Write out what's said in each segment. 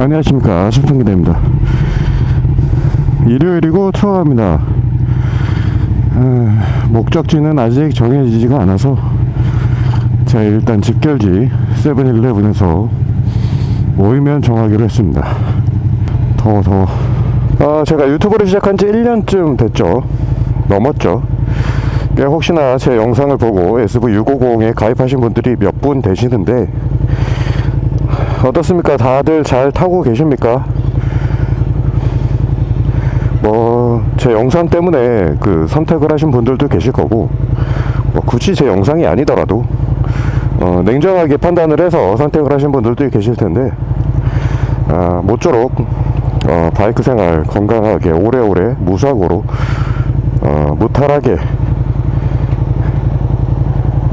안녕하십니까. 승통기대입니다. 일요일이고 투어합니다. 아, 목적지는 아직 정해지지가 않아서 자 일단 집결지 세븐일레븐에서 모이면 정하기로 했습니다. 더워 더워 아, 제가 유튜브를 시작한 지 1년쯤 됐죠? 넘었죠? 예, 혹시나 제 영상을 보고 SV650에 가입하신 분들이 몇 분 되시는데 어떻습니까? 다들 잘 타고 계십니까? 뭐, 제 영상 때문에 그 선택을 하신 분들도 계실 거고, 뭐, 굳이 제 영상이 아니더라도, 어, 냉정하게 판단을 해서 선택을 하신 분들도 계실 텐데, 아, 모쪼록, 어, 바이크 생활 건강하게, 오래오래, 무사고로, 어, 무탈하게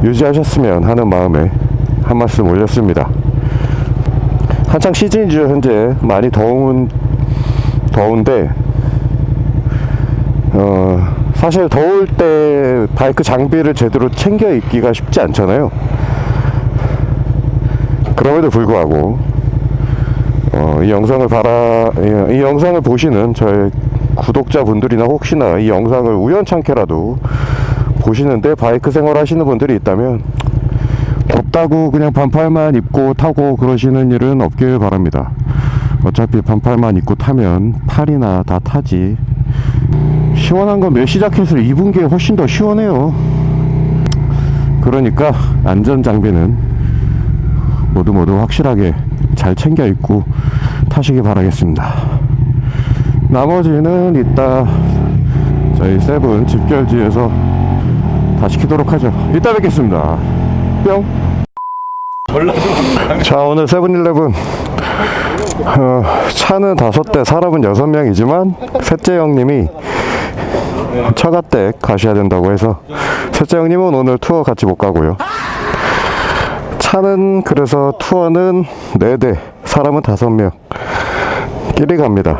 유지하셨으면 하는 마음에 한 말씀 올렸습니다. 한창 시즌이죠 현재 많이 더운 더운데 어 사실 더울 때 바이크 장비를 제대로 챙겨 입기가 쉽지 않잖아요. 그럼에도 불구하고 어, 이 영상을 바라 이, 이 영상을 보시는 저의 구독자분들이나 혹시나 이 영상을 우연찮게라도 보시는데 바이크 생활 하시는 분들이 있다면 덥다고 그냥 반팔만 입고 타고 그러시는 일은 없길 바랍니다. 어차피 반팔만 입고 타면 팔이나 다 타지. 시원한 건 메시 자켓을 입은 게 훨씬 더 시원해요. 그러니까 안전 장비는 모두 모두 확실하게 잘 챙겨 입고 타시기 바라겠습니다. 나머지는 이따 저희 세븐 집결지에서 다시 키도록 하죠. 이따 뵙겠습니다. 뿅. 자 오늘 세븐일레븐. 어, 차는 다섯 대 사람은 여섯 명이지만 셋째 형님이 처가댁 가셔야 된다고 해서 셋째 형님은 오늘 투어 같이 못 가고요. 차는 그래서 투어는 네대 사람은 다섯 명. 끼리 갑니다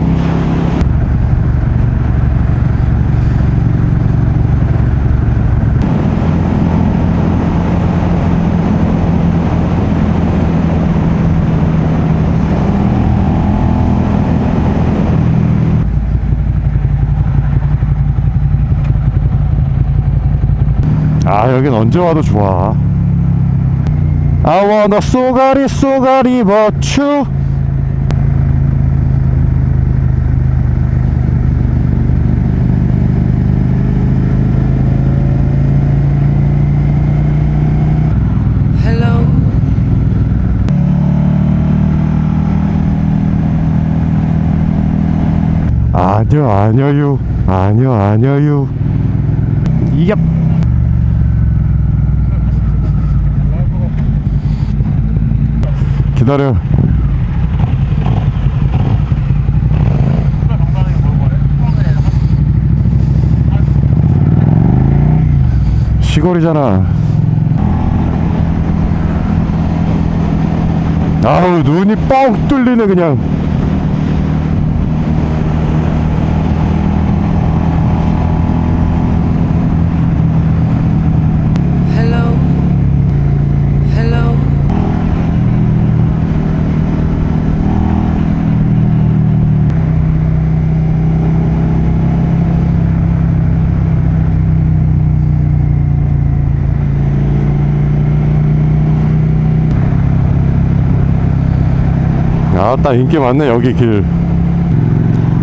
아 여긴 언제 와도 좋아. I wanna 쏘가리 쏘가리 버추. 아니요 아니요 아니요 아니요 이yap 기다려 시골이잖아. 아우 눈이 뻥 뚫리네 그냥 아따 인기 많네 여기 길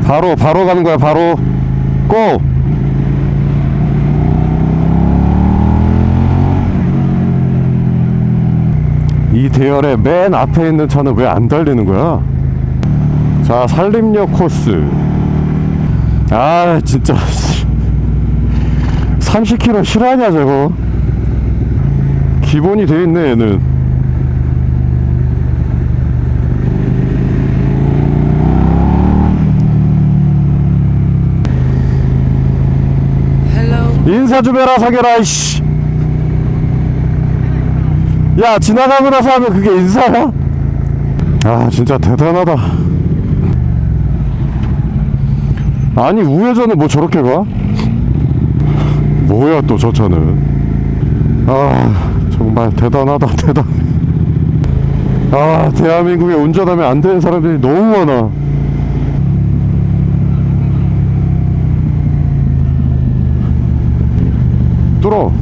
바로 바로 가는 거야 바로 고 이 대열의 맨 앞에 있는 차는 왜 안 달리는 거야? 자, 산림역 코스. 아, 진짜. 30km 실화냐, 저거? 기본이 돼 있네 얘는 인사 좀 해라 사겨라 이씨. 야 지나가고 나서 하면 그게 인사야? 아 진짜 대단하다. 아니 우회전을 뭐 저렇게 가? 뭐야 또 저 차는? 아 정말 대단하다 대단 아 대한민국에 운전하면 안 되는 사람들이 너무 많아 뚫어.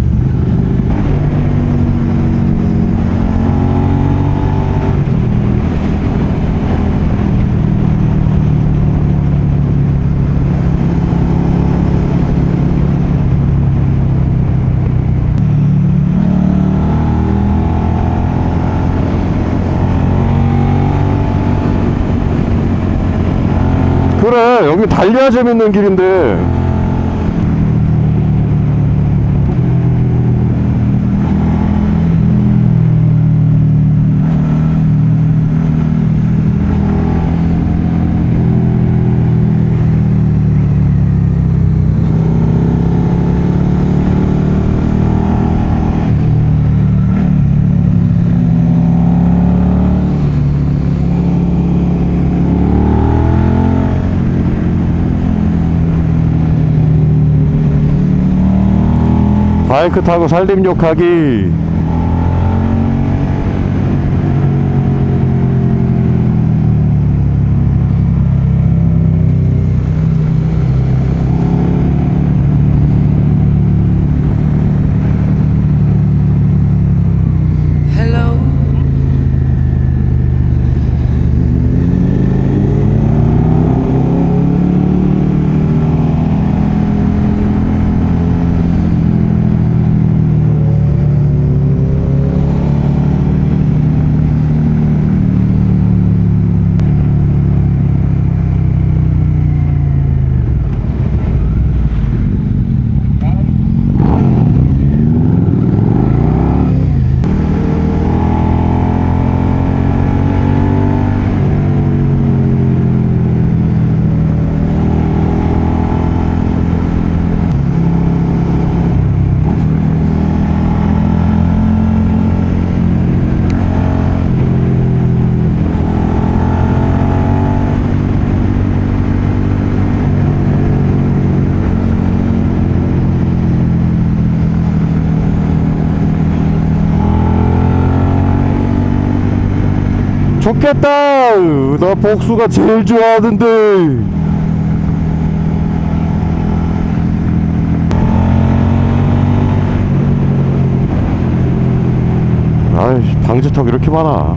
그래 여기 달려야 재밌는 길인데 바이크 타고 살림욕하기 좋겠다. 으, 나 복수가 제일 좋아하는데. 아이 방지턱 이렇게 많아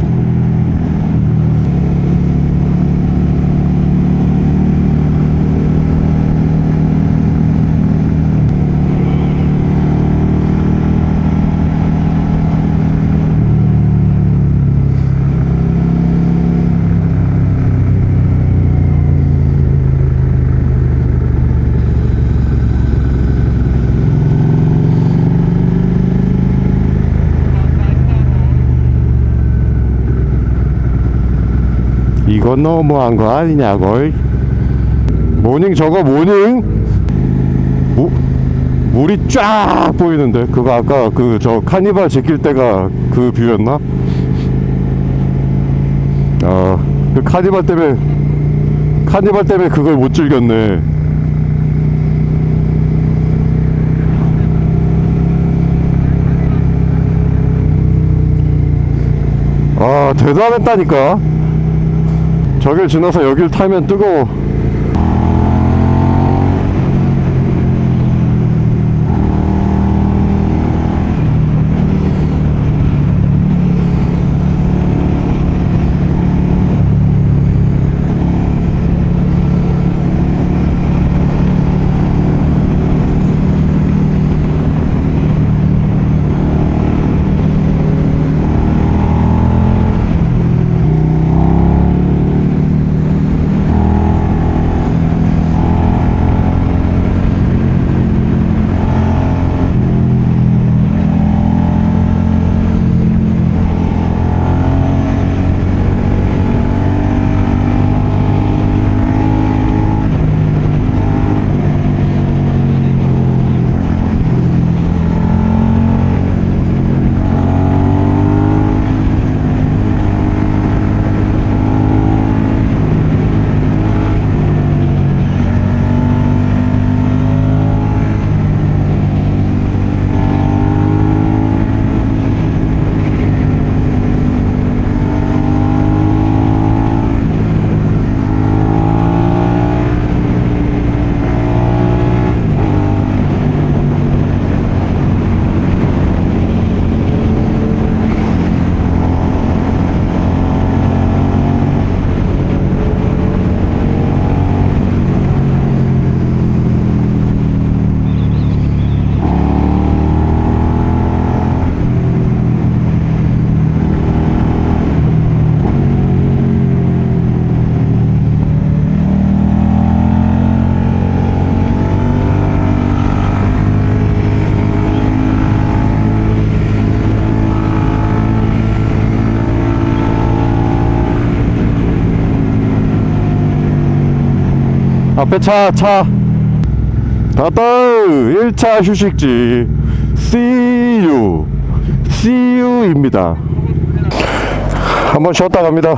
이건 너무한 거 아니냐고. 모닝 저거 모닝? 무, 물이 쫙 보이는데? 그거 아까 그 저 카니발 지킬 때가 그 뷰였나? 아그 카니발 때문에 카니발 때문에 그걸 못 즐겼네. 아 대단했다니까 저길 지나서 여길 타면 뜨거워 앞에 차, 차. 갔다 1차 휴식지. See you. See you입니다. 한번 쉬었다 갑니다.